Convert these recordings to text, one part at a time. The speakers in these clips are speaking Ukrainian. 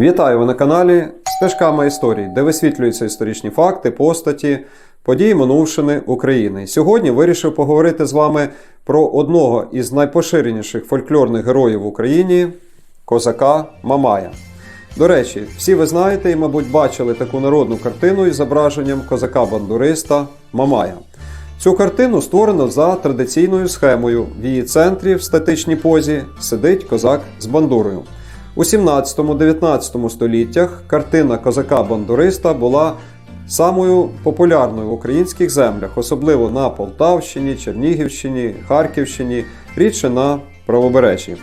Вітаю ви на каналі Стежками історії, де висвітлюються історичні факти, постаті, події минувшини України. Сьогодні вирішив поговорити з вами про одного із найпоширеніших фольклорних героїв в Україні козака Мамая. До речі, всі ви знаєте і, мабуть, бачили таку народну картину із зображенням козака-бандуриста Мамая. Цю картину створено за традиційною схемою. В її центрі в статичній позі сидить козак з бандурою. У 17-19 століттях картина козака-бандуриста була самою популярною в українських землях, особливо на Полтавщині, Чернігівщині, Харківщині, рідше на правобережжі.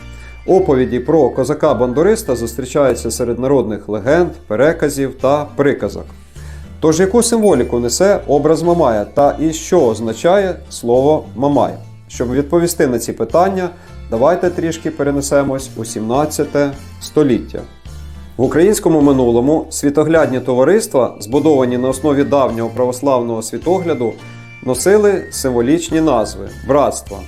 Оповіді про козака-бандуриста зустрічаються серед народних легенд, переказів та приказок. Тож яку символіку несе образ Мамая та і що означає слово Мамай? Щоб відповісти на ці питання, давайте трішки перенесемось у 17 століття. В українському минулому світоглядні товариства, збудовані на основі давнього православного світогляду, носили символічні назви братства.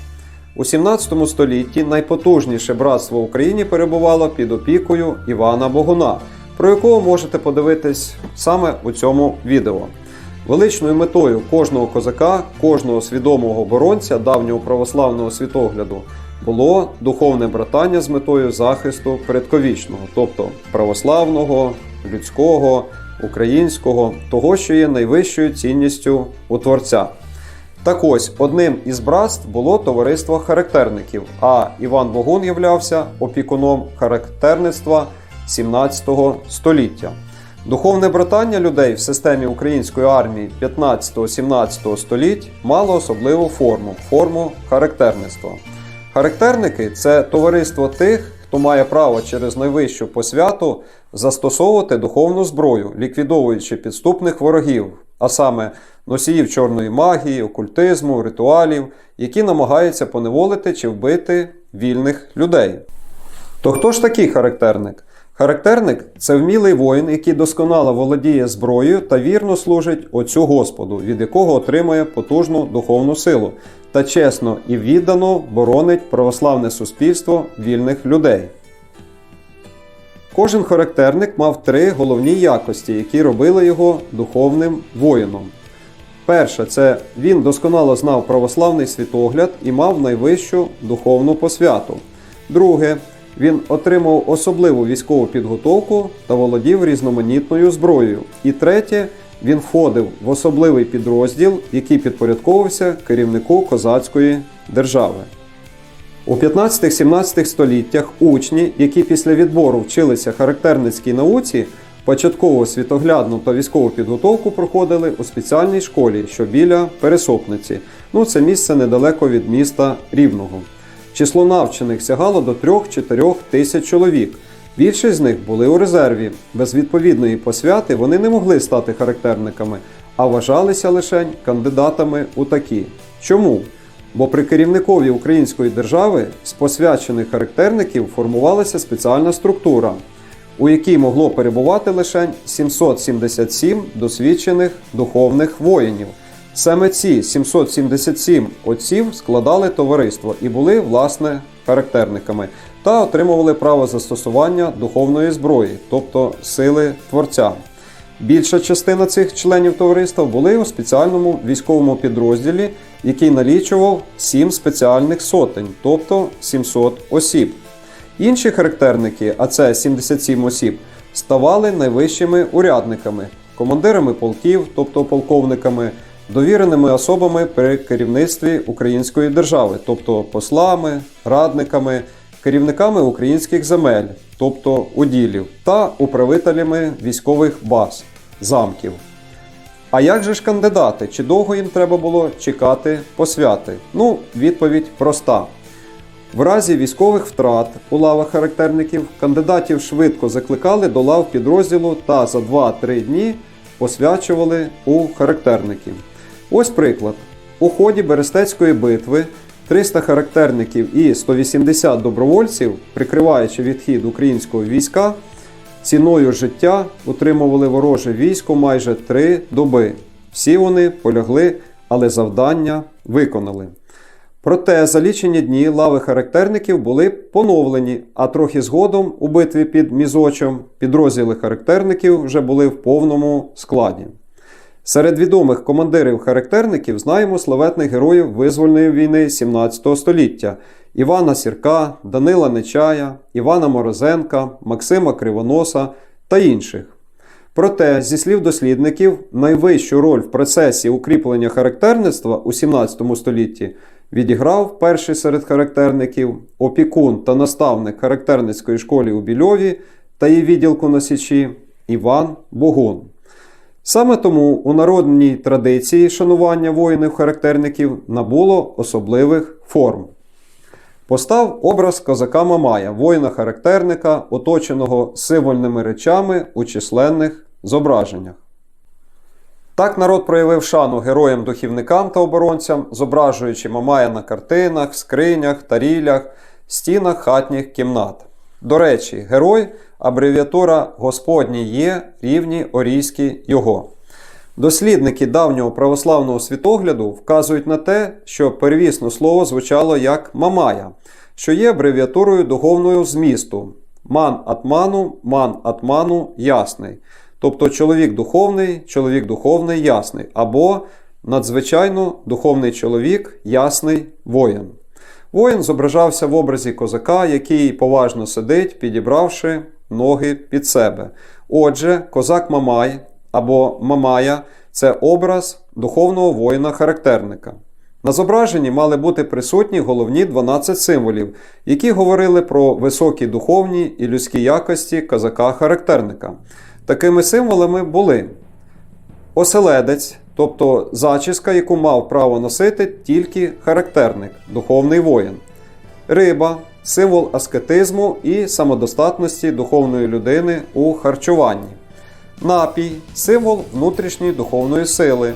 У 17 столітті найпотужніше братство в Україні перебувало під опікою Івана Богуна, про якого можете подивитись саме у цьому відео. Величною метою кожного козака, кожного свідомого оборонця давнього православного світогляду було духовне братання з метою захисту предковічного, тобто православного, людського, українського, того, що є найвищою цінністю у Творця. Так ось одним із братств було товариство характерників, а Іван Богун являвся опікуном характерництва 17 століття. Духовне братання людей в системі української армії 15-17 століть мало особливу форму форму характерництва. Характерники це товариство тих, хто має право через найвищу посвяту застосовувати духовну зброю, ліквідовуючи підступних ворогів, а саме носіїв чорної магії, окультизму, ритуалів, які намагаються поневолити чи вбити вільних людей. То хто ж такий характерник? Характерник це вмілий воїн, який досконало володіє зброєю та вірно служить Отцю Господу, від якого отримує потужну духовну силу, та чесно і віддано боронить православне суспільство вільних людей. Кожен характерник мав три головні якості, які робили його духовним воїном. Перше, це він досконало знав православний світогляд і мав найвищу духовну посвяту. Друге, він отримав особливу військову підготовку та володів різноманітною зброєю. І третє, він входив в особливий підрозділ, який підпорядковувався керівнику козацької держави. У 15-17 століттях учні, які після відбору вчилися характерницькій науці, початкову світоглядну та військову підготовку проходили у спеціальній школі, що біля Пересопниці. Ну, це місце недалеко від міста Рівного. Число навчених сягало до 3-4 тисяч чоловік. Більшість з них були у резерві. Без відповідної посвяти вони не могли стати характерниками, а вважалися лише кандидатами у такі. Чому? Бо при керівникові української держави з посвячених характерників формувалася спеціальна структура, у якій могло перебувати лише 777 досвідчених духовних воїнів. Саме ці 777 отців складали товариство і були, власне, характерниками та отримували право застосування духовної зброї, тобто сили творця. Більша частина цих членів товариства були у спеціальному військовому підрозділі, який налічував 7 спеціальних сотень, тобто 700 осіб. Інші характерники, а це 77 осіб, ставали найвищими урядниками, командирами полків, тобто полковниками, довіреними особами при керівництві української держави, тобто послами, радниками, керівниками українських земель, тобто уділів, та управителями військових баз, замків. А як же ж кандидати? Чи довго їм треба було чекати посвяти? Ну, відповідь проста. В разі військових втрат у лавах характерників кандидатів швидко закликали до лав підрозділу та за 2-3 дні посвячували у характерників. Ось приклад. У ході Берестецької битви 300 характерників і 180 добровольців, прикриваючи відхід українського війська, ціною життя утримували вороже військо майже три доби. Всі вони полягли, але завдання виконали. Проте за лічені дні лави характерників були поновлені, а трохи згодом у битві під Мізочем підрозділи характерників вже були в повному складі. Серед відомих командирів характерників знаємо славетних героїв визвольної війни 17 століття Івана Сірка, Данила Нечая, Івана Морозенка, Максима Кривоноса та інших. Проте, зі слів дослідників, найвищу роль в процесі укріплення характерництва у 17 столітті відіграв перший серед характерників опікун та наставник характерницької школи у Більові та її відділку на Січі Іван Богун. Саме тому у народній традиції шанування воїнів-характерників набуло особливих форм. Постав образ козака Мамая, воїна-характерника, оточеного символьними речами у численних зображеннях. Так народ проявив шану героям-духівникам та оборонцям, зображуючи Мамая на картинах, скринях, тарілях, стінах хатніх кімнат. До речі, герой абревіатура Господній є рівні орійські його. Дослідники давнього православного світогляду вказують на те, що первісне слово звучало як Мамая, що є абревіатурою духовного змісту ман атману, ман атману ясний. Тобто чоловік духовний, чоловік духовний ясний, або надзвичайно духовний чоловік, ясний воїн. Воїн зображався в образі козака, який поважно сидить, підібравши ноги під себе. Отже, козак Мамай або Мамая це образ духовного воїна-характерника. На зображенні мали бути присутні головні 12 символів, які говорили про високі духовні і людські якості козака-характерника. Такими символами були оселедець, тобто зачіска, яку мав право носити тільки характерник, духовний воїн, риба символ аскетизму і самодостатності духовної людини у харчуванні, напій символ внутрішньої духовної сили,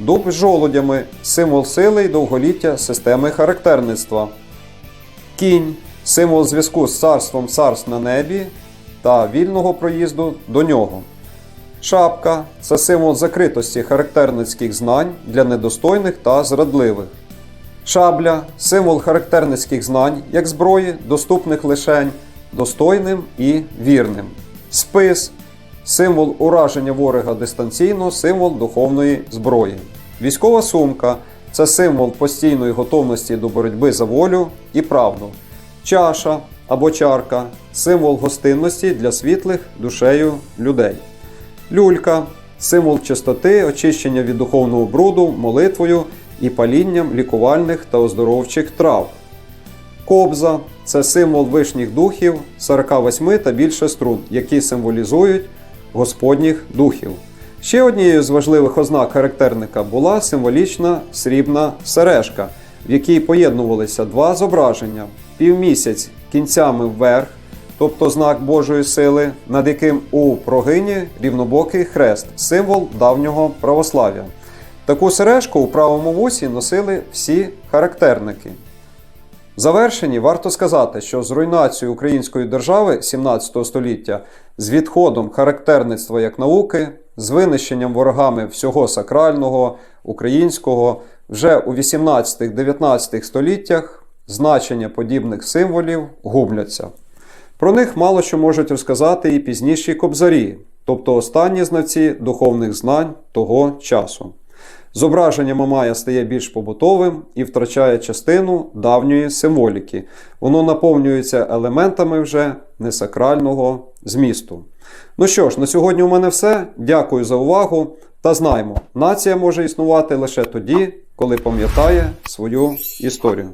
дуб з жолудями символ сили і довголіття системи характерництва, кінь символ зв'язку з царством царств на небі та вільного проїзду до нього. Шапка це символ закритості характерницьких знань для недостойних та зрадливих. Шабля символ характерницьких знань як зброї, доступних лишень, достойним і вірним. Спис символ ураження ворога дистанційно, символ духовної зброї. Військова сумка це символ постійної готовності до боротьби за волю і правду. Чаша або чарка символ гостинності для світлих душею людей. Люлька символ чистоти, очищення від духовного бруду, молитвою і палінням лікувальних та оздоровчих трав. Кобза це символ вишніх духів 48 та більше струн, які символізують Господніх духів. Ще однією з важливих ознак характерника була символічна срібна сережка, в якій поєднувалися два зображення: півмісяць кінцями вверх, тобто знак Божої сили, над яким у прогині рівнобокий хрест, символ давнього православ'я. Таку сережку у правому вусі носили всі характерники. В завершенні варто сказати, що з руйнацією української держави 17 століття, з відходом характерництва як науки, з винищенням ворогами всього сакрального, українського, вже у 18-19 століттях значення подібних символів губляться. Про них мало що можуть розказати і пізніші кобзарі, тобто останні знавці духовних знань того часу. Зображення Мамая стає більш побутовим і втрачає частину давньої символіки. Воно наповнюється елементами вже несакрального змісту. Ну що ж, на сьогодні у мене все. Дякую за увагу та знаймо, нація може існувати лише тоді, коли пам'ятає свою історію.